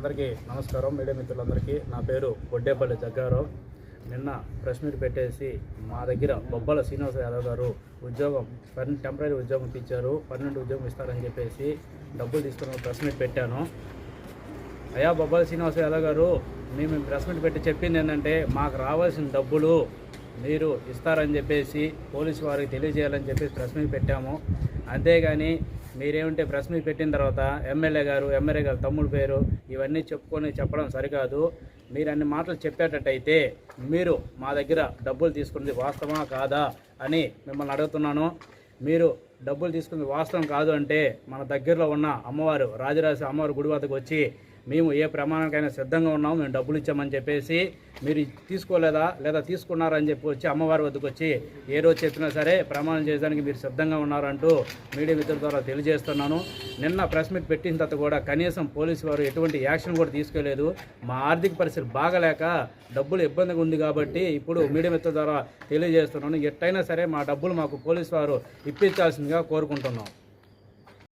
అందరికీ నమస్కారం. మీడియా మిత్రులందరికీ నా పేరు బొడ్డేపల్లి జగ్గారావు. నిన్న ప్రెస్ మీట్ పెట్టేసి మా దగ్గర బొబ్బల శ్రీనివాస యాదవ్ గారు ఉద్యోగం పర్ టెంపరీ ఉద్యోగం ఇచ్చారు పన్నెండు ఉద్యోగం ఇస్తారని చెప్పేసి డబ్బులు తీసుకుని ప్రెస్ మీట్ పెట్టాను. అయ్యా బొబ్బల శ్రీనివాస యాదవ్ గారు మేము ప్రెస్ మీట్ పెట్టి చెప్పింది ఏంటంటే మాకు రావాల్సిన డబ్బులు మీరు ఇస్తారని చెప్పేసి పోలీసు వారికి తెలియజేయాలని చెప్పేసి ప్రెస్ మీట్ పెట్టాము. అంతేగాని మీరేమంటే ప్రెస్ మీట్ పెట్టిన తర్వాత ఎమ్మెల్యే గారు ఎమ్మెల్యే గారు తమ్ముడు పేరు ఇవన్నీ చెప్పుకొని చెప్పడం సరికాదు. మీరు అన్ని మాటలు చెప్పేటట్టయితే మీరు మా దగ్గర డబ్బులు తీసుకున్నది వాస్తవమా కాదా అని మిమ్మల్ని అడుగుతున్నాను. మీరు డబ్బులు తీసుకుంది వాస్తవం కాదు అంటే మన దగ్గరలో ఉన్న అమ్మవారు రాజరాజ అమ్మవారి గుడి వద్దకు వచ్చి మేము ఏ ప్రమాణానికైనా సిద్ధంగా ఉన్నాము మేము డబ్బులు ఇచ్చామని చెప్పేసి మీరు తీసుకోలేదా లేదా తీసుకున్నారని చెప్పి వచ్చి అమ్మవారి వద్దకు వచ్చి ఏ రోజు చెప్పినా సరే ప్రమాణం చేయడానికి మీరు సిద్ధంగా ఉన్నారంటూ మీడియా మిత్రుల ద్వారా తెలియజేస్తున్నాను. నిన్న ప్రెస్ మీట్ పెట్టిన తర్వాత కూడా కనీసం పోలీసు వారు ఎటువంటి యాక్షన్ కూడా తీసుకోలేదు. మా ఆర్థిక పరిస్థితి బాగలేక డబ్బులు ఇబ్బందిగా ఉంది కాబట్టి ఇప్పుడు మీడియా మిత్రుల ద్వారా తెలియజేస్తున్నాను. ఎట్టయినా సరే మా డబ్బులు మాకు పోలీసు వారు ఇప్పించాల్సిందిగా కోరుకుంటున్నాం.